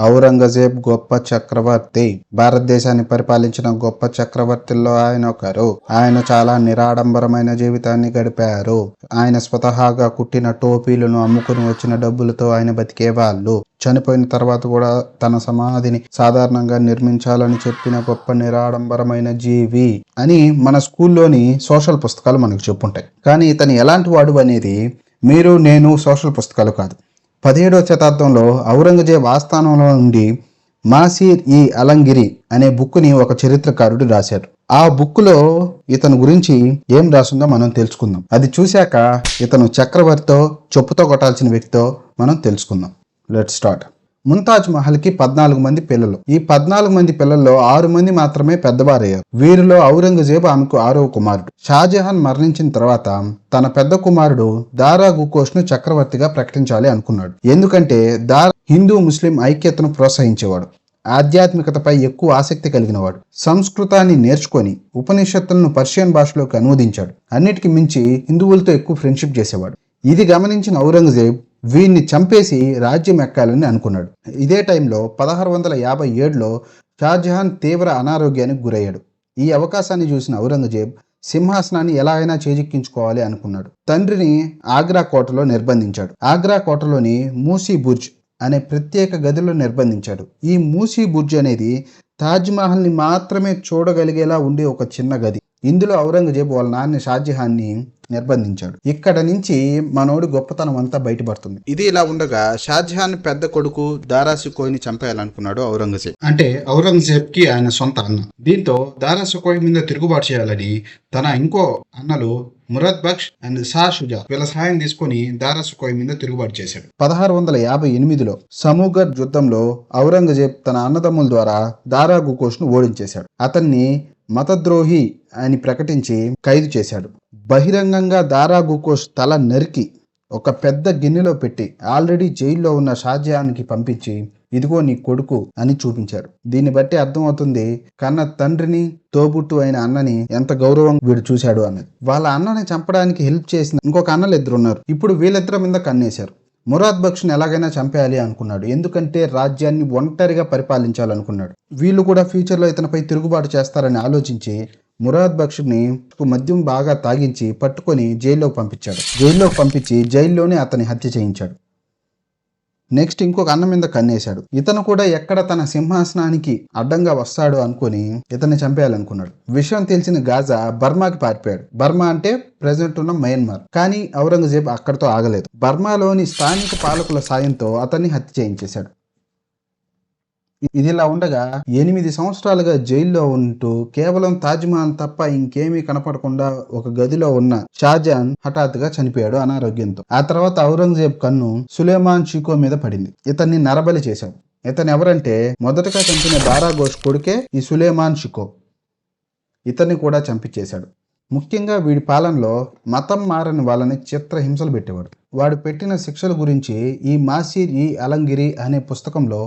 ఔరంగజేబ్ గొప్ప చక్రవర్తి. భారతదేశాన్ని పరిపాలించిన గొప్ప చక్రవర్తుల్లో ఆయన ఒకరు. ఆయన చాలా నిరాడంబరమైన జీవితాన్ని గడిపారు. ఆయన స్వతహాగా కుట్టిన టోపీలను అమ్ముకుని వచ్చిన డబ్బులతో ఆయన బతికేవాళ్ళు చనిపోయిన తర్వాత కూడా తన సమాధిని సాధారణంగా నిర్మించాలని చెప్పిన గొప్ప నిరాడంబరమైన జీవి అని మన స్కూల్లోని సోషల్ పుస్తకాలు మనకు చెప్పుంటాయి. కానీ ఇతను ఎలాంటి వాడు అనేది మీరు నేను సోషల్ పుస్తకాలు కాదు. పదిహేడవ శతాబ్దంలో ఔరంగజేబ్ ఆస్థానంలో నుండి మాసీర్ ఈ అలంగిరి అనే బుక్ని ఒక చరిత్రకారుడు రాశారు ఆ బుక్లో ఇతని గురించి ఏం రాసిందో మనం తెలుసుకుందాం. అది చూశాక ఇతను చక్రవర్తితో చెప్పుతో కొట్టాల్సిన వ్యక్తితో మనం తెలుసుకుందాం. లెట్ స్టార్ట్ ముంతాజ్ మహల్కి పద్నాలుగు మంది పిల్లలు. ఈ పద్నాలుగు మంది పిల్లల్లో ఆరు మంది మాత్రమే పెద్దవారయ్యారు. వీరిలో ఔరంగజేబు ఆమెకు ఆరవ కుమారుడు. షాజహాన్ మరణించిన తర్వాత తన పెద్ద కుమారుడు దారా గుకోష్ను చక్రవర్తిగా ప్రకటించాలి అనుకున్నాడు. ఎందుకంటే దారా హిందూ ముస్లిం ఐక్యతను ప్రోత్సహించేవాడు. ఆధ్యాత్మికతపై ఎక్కువ ఆసక్తి కలిగినవాడు. సంస్కృతాన్ని నేర్చుకొని ఉపనిషత్తులను పర్షియన్ భాషలోకి అనువదించాడు. అన్నిటికీ మించి హిందువులతో ఎక్కువ ఫ్రెండ్షిప్ చేసేవాడు. ఇది గమనించిన ఔరంగజేబ్ వీరిని చంపేసి రాజ్యం ఎక్కాలని అనుకున్నాడు. ఇదే టైంలో పదహారు వందల యాభై ఏడులో షాజహాన్ తీవ్ర అనారోగ్యానికి గురయ్యాడు. ఈ అవకాశాన్ని చూసిన ఔరంగజేబ్ సింహాసనాన్ని ఎలా అయినా చేజిక్కించుకోవాలి అనుకున్నాడు. తండ్రిని ఆగ్రా కోటలో నిర్బంధించాడు. ఆగ్రా కోటలోని మూసీ బుర్జ్ అనే ప్రత్యేక గదిలో నిర్బంధించాడు. ఈ మూసీ బుర్జ్ అనేది తాజ్మహల్ని మాత్రమే చూడగలిగేలా ఉండే ఒక చిన్న గది. ఇందులో ఔరంగజేబు వాళ్ళ నాన్న షాజహాన్ని నిర్బంధించాడు. ఇక్కడ నుంచి మనోడి గొప్పతనం అంతా బయటపడుతుంది. ఇది ఇలా ఉండగా షాజహాన్ పెద్ద కొడుకు దారాసుకోయిని చంపేయాలనుకున్నాడు ఔరంగజేబ్. అంటే ఔరంగజేబ్కి ఆయన సొంత అన్న. దీంతో దారాసుకోయి మీద తిరుగుబాటు చేయాలని తన ఇంకో అన్నలు మురద్ బక్ష్ అండ్ షా షుజా వీళ్ళ సహాయం తీసుకొని దారాసుకోయి మీద తిరుగుబాటు చేశాడు. పదహారు వందల యాభై ఎనిమిదిలో సమూగర్ యుద్ధంలో ఔరంగజేబ్ తన అన్నదమ్ముల ద్వారా దారా గుకోష్ను ఓడించేశాడు. అతన్ని మతద్రోహి అని ప్రకటించి ఖైదు చేశాడు. బహిరంగంగా దారా గుకోష్ తల నరికి ఒక పెద్ద గిన్నెలో పెట్టి ఆల్రెడీ జైల్లో ఉన్న షాజహాన్కి పంపించి ఇదిగో నీ కొడుకు అని చూపించారు. దీన్ని బట్టి అర్థమవుతుంది కన్న తండ్రిని తోబుట్టు అయిన అన్నని ఎంత గౌరవం వీడు చూశాడు అన్నది. వాళ్ళ అన్నని చంపడానికి హెల్ప్ చేసిన ఇంకొక అన్నలు ఇద్దరు ఉన్నారు ఇప్పుడు వీళ్ళిద్దరి మీద కన్నేశారు. మురాద్ బక్ష్ని ఎలాగైనా చంపేయాలి అనుకున్నాడు. ఎందుకంటే రాజ్యాన్ని ఒంటరిగా పరిపాలించాలనుకున్నాడు. వీళ్ళు కూడా ఫ్యూచర్లో ఇతనిపై తిరుగుబాటు చేస్తారని ఆలోచించి మురాద్ బక్షుని మద్యం బాగా తాగించి పట్టుకొని జైల్లోకి పంపించాడు. జైల్లోకి పంపించి జైల్లోనే అతని హత్య చేయించాడు. నెక్స్ట్ ఇంకొక అన్న మీద కన్నేశాడు. ఇతను కూడా ఎక్కడ తన సింహాసనానికి అడ్డంగా వస్తాడు అనుకుని ఇతన్ని చంపేయాలనుకున్నాడు. విషయం తెలిసిన గాజా బర్మాకి పారిపోయాడు. బర్మా అంటే ప్రజెంట్ ఉన్న మయన్మార్. కానీ ఔరంగజేబ్ అక్కడితో ఆగలేదు. బర్మాలోని స్థానిక పాలకుల సాయంతో అతన్ని హత్య చేయించేశాడు. ఇదిలా ఉండగా ఎనిమిది సంవత్సరాలుగా జైల్లో ఉంటూ కేవలం తాజ్మహల్ తప్ప ఇంకేమీ కనపడకుండా ఒక గదిలో ఉన్న షాజహాన్ హఠాత్తుగా చనిపోయాడు అనారోగ్యంతో. ఆ తర్వాత ఔరంగజేబ్ కన్ను సులేమాన్ షికో మీద పడింది. ఇతన్ని నరబలి చేశాడు. ఇతను ఎవరంటే మొదటగా చంపిన దారా ఘోష్ కొడుకే ఈ సులేమాన్ షికో. ఇతన్ని కూడా చంపించేశాడు ముఖ్యంగా వీడి పాలనలో మతం మారని వాళ్ళని చిత్ర హింసలు పెట్టేవాడు. వాడు పెట్టిన శిక్షల గురించి ఈ మాసిర్ ఈ అలంగిరి అనే పుస్తకంలో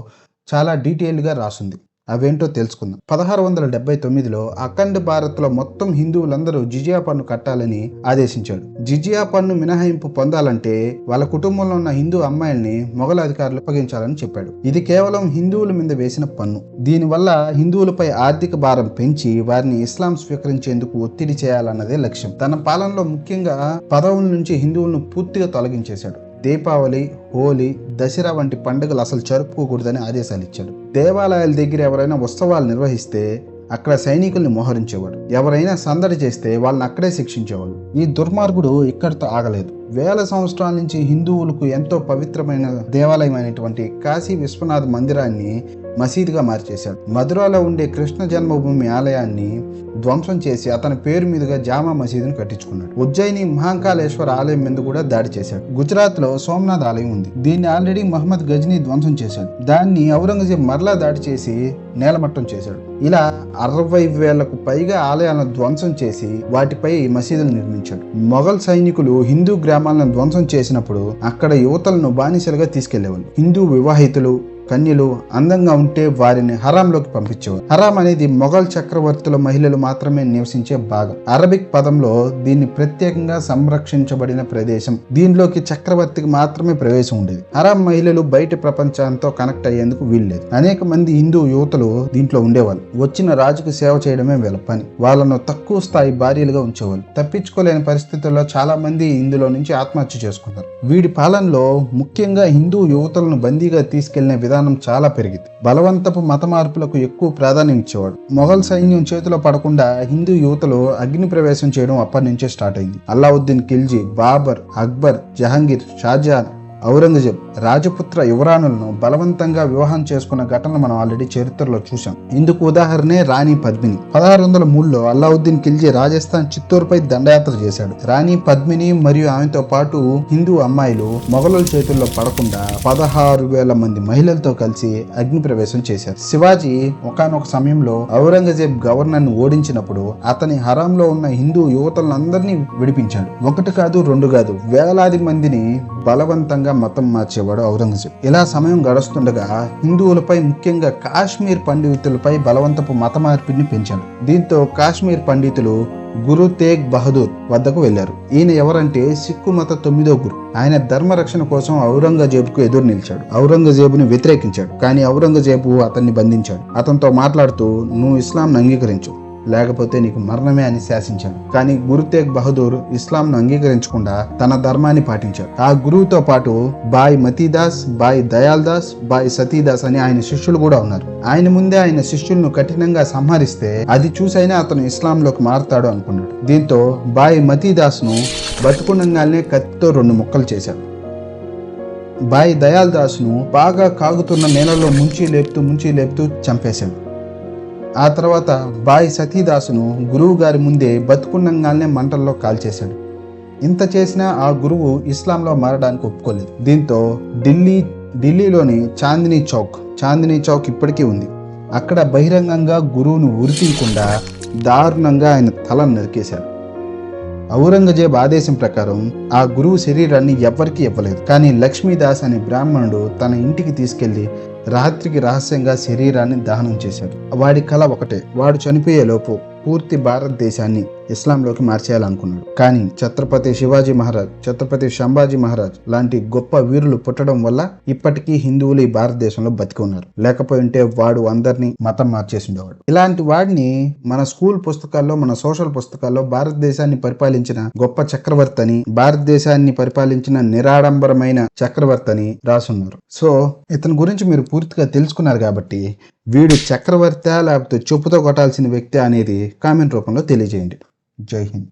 చాలా డీటెయిల్గా రాసుంది. అవేంటో తెలుసుకుందాం. పదహారు వందల డెబ్బై తొమ్మిదిలో అఖండ భారత్లో మొత్తం హిందువులందరూ జిజియా పన్ను కట్టాలని ఆదేశించాడు. జిజియా పన్ను మినహాయింపు పొందాలంటే వాళ్ళ కుటుంబంలో ఉన్న హిందూ అమ్మాయిల్ని మొఘల అధికారులు అప్పగించాలని చెప్పాడు. ఇది కేవలం హిందువుల మీద వేసిన పన్ను. దీనివల్ల హిందువులపై ఆర్థిక భారం పెంచి వారిని ఇస్లాం స్వీకరించేందుకు ఒత్తిడి చేయాలన్నదే లక్ష్యం. తన పాలనలో ముఖ్యంగా పదవుల నుంచి హిందువులను పూర్తిగా తొలగించేశాడు. దీపావళి హోలీ దసరా వంటి పండుగలు అసలు జరుపుకోకూడదని ఆదేశాలు ఇచ్చాడు. దేవాలయాల దగ్గర ఎవరైనా ఉత్సవాలు నిర్వహిస్తే అక్కడ సైనికుల్ని మోహరించేవాడు. ఎవరైనా సందడి చేస్తే వాళ్ళని అక్కడే శిక్షించేవాడు. ఈ దుర్మార్గుడు ఇక్కడితో ఆగలేదు. వేల సంవత్సరాల నుంచి హిందువులకు ఎంతో పవిత్రమైన దేవాలయం అయినటువంటి కాశీ విశ్వనాథ్ మందిరాన్ని మసీదుగా మార్చేశాడు. మధురాలో ఉండే కృష్ణ జన్మభూమి ఆలయాన్ని ధ్వంసం చేసి అతని పేరు మీదుగా జామా మసీదును కట్టించుకున్నాడు. ఉజ్జయిని మహాంకాళేశ్వర ఆలయం మీద కూడా దాడి చేశాడు. గుజరాత్లో సోమనాథ్ ఆలయం ఉంది. దీన్ని ఆల్రెడీ మహమ్మద్ గజ్ని ధ్వంసం చేశాడు. దాన్ని ఔరంగజేబ్ మరలా దాడి చేసి నేలమట్టం చేశాడు. ఇలా అరవై వేలకు పైగా ఆలయాలను ధ్వంసం చేసి వాటిపై మసీదులు నిర్మించాడు. మొఘల్ సైనికులు హిందూ గ్రామాలను ధ్వంసం చేసినప్పుడు అక్కడ యువతలను బానిసలుగా తీసుకెళ్ళేవాళ్ళు. హిందూ వివాహితులు కన్యలు అందంగా ఉంటే వారిని హరాంలోకి పంపించేవారు. హరాం అనేది మొఘల్ చక్రవర్తుల మహిళలు మాత్రమే నివసించే భాగం. అరబిక్ పదంలో దీన్ని ప్రత్యేకంగా సంరక్షించబడిన ప్రదేశం. దీనిలోకి చక్రవర్తికి మాత్రమే ప్రవేశం ఉండేది. హరాం మహిళలు బయట ప్రపంచంతో కనెక్ట్ అయ్యేందుకు వీల్లేదు. అనేక మంది హిందూ యువతలు దీంట్లో ఉండేవాళ్ళు. వచ్చిన రాజుకు సేవ చేయడమే వీళ్ళ పని. వాళ్ళను తక్కువ స్థాయి భార్యలుగా ఉంచేవాళ్ళు. తప్పించుకోలేని పరిస్థితుల్లో చాలా మంది ఇందులో నుంచి ఆత్మహత్య చేసుకుంటారు. వీడి పాలనలో ముఖ్యంగా హిందూ యువతలను బందీగా తీసుకెళ్ళిన విధానం చాలా పెరిగింది. బలవంతపు మత మార్పులకు ఎక్కువ ప్రాధాన్యం ఇచ్చేవాడు. మొఘల్ సైన్యం చేతిలో పడకుండా హిందూ యువతలు అగ్ని ప్రవేశం చేయడం అప్పటి నుంచే స్టార్ట్ అయింది. అల్లావుద్దీన్ ఖిల్జీ బాబర్ అక్బర్ జహాంగీర్ షాజహాన్ ఔరంగజేబ్ రాజపుత్ర యువరాణులను బలవంతంగా వివాహం చేసుకున్న ఘటనలు మనం ఆల్రెడీ చరిత్రలో చూసాం ఇందుకు ఉదాహరణే రాణి పద్మిని. పదహారు వందల మూడులో అల్లావుద్దీన్ ఖిల్జీ రాజస్థాన్ చిత్తూరుపై దండయాత్ర చేశాడు. రాణి పద్మిని మరియు ఆమెతో పాటు హిందూ అమ్మాయిలు మొఘలుల చేతుల్లో పడకుండా పదహారు వేల మంది మహిళలతో కలిసి అగ్ని ప్రవేశం చేశారు. శివాజీ ఒకానొక సమయంలో ఔరంగజేబ్ గవర్నర్ను ఓడించినప్పుడు అతని హరాంలో ఉన్న హిందూ యువతలందరినీ విడిపించాడు. ఒకటి కాదు రెండు కాదు వేలాది మందిని బలవంతంగా మతం మార్చేవాడు ఔరంగజేబ్. ఇలా సమయం గడుస్తుండగా హిందువులపై ముఖ్యంగా కాశ్మీర్ పండితులపై బలవంతపు మత మార్పిడిని పెంచాడు. దీంతో కాశ్మీర్ పండితులు గురు తేగ్ బహదూర్ వద్దకు వెళ్ళారు ఈయన ఎవరంటే సిక్కు మత తొమ్మిదో గురు. ఆయన ధర్మ రక్షణ కోసం ఔరంగజేబుకు ఎదురు నిలిచాడు. ఔరంగజేబుని వ్యతిరేకించాడు. కానీ ఔరంగజేబు అతన్ని బంధించాడు. అతనితో మాట్లాడుతూ నువ్వు ఇస్లాంను అంగీకరించు. లేకపోతే నీకు మరణమే అని శాసించాను. కానీ గురు తేగ్ బహదూర్ ఇస్లాంను అంగీకరించకుండా తన ధర్మాన్ని పాటించాడు. ఆ గురువుతో పాటు బాయ్ మతీదాస్ బాయ్ దయాల్ దాస్ బాయ్ సతీదాస్ అని ఆయన శిష్యులు కూడా ఉన్నారు. ఆయన ముందే ఆయన శిష్యులను కఠినంగా సంహరిస్తే అది చూసైనా అతను ఇస్లాంలోకి మారతాడు అనుకున్నాడు. దీంతో బాయ్ మతీదాస్ను బతుకుండగానే కత్తితో రెండు ముక్కలు చేశాడు. బాయ్ దయాల్ దాస్ను బాగా కాగుతున్న నేలలో ముంచి లేపుతూ ముంచి లేపుతూ చంపేశాడు. ఆ తర్వాత బాయ్ సతీదాసును గురువు గారి ముందే బతుకున్నంగానే మంటల్లో కాల్చేశాడు. ఇంత చేసినా ఆ గురువు ఇస్లాంలో మారడానికి ఒప్పుకోలేదు. దీంతో ఢిల్లీ ఢిల్లీలోని చాందినీ చౌక్ చాందినీ చౌక్ ఇప్పటికీ ఉంది. అక్కడ బహిరంగంగా గురువును ఉరితీయకుండా దారుణంగా ఆయన తలను నరికేశాడు. ఔరంగజేబ్ ఆదేశం ప్రకారం ఆ గురువు శరీరాన్ని ఎవ్వరికీ ఇవ్వలేదు. కానీ లక్ష్మీదాస్ అనే బ్రాహ్మణుడు తన ఇంటికి తీసుకెళ్ళి రాత్రికి రహస్యంగా శరీరాన్ని దహనం చేశాడు. వాడి కళ ఒకటే. వాడు చనిపోయే లోపు పూర్తి భారతదేశాన్ని ఇస్లాంలోకి మార్చేయాలనుకున్నాడు. కానీ ఛత్రపతి శివాజీ మహారాజ్ ఛత్రపతి శంభాజీ మహారాజ్ లాంటి గొప్ప వీరులు పుట్టడం వల్ల ఇప్పటికీ హిందువులు ఈ భారతదేశంలో బతికి ఉన్నారు. లేకపోయింటే వాడు అందరినీ మతం మార్చేసిండేవాడు. ఇలాంటి వాడిని మన స్కూల్ పుస్తకాల్లో మన సోషల్ పుస్తకాల్లో భారతదేశాన్ని పరిపాలించిన గొప్ప చక్రవర్తి అని భారతదేశాన్ని పరిపాలించిన నిరాడంబరమైన చక్రవర్తి అని రాసున్నారు. సో ఇతని గురించి మీరు పూర్తిగా తెలుసుకున్నారు కాబట్టి వీడు చక్రవర్తి లేకపోతే చెప్పుతో కొట్టాల్సిన వ్యక్తి అనేది కామెంట్ రూపంలో తెలియజేయండి. జై హింద్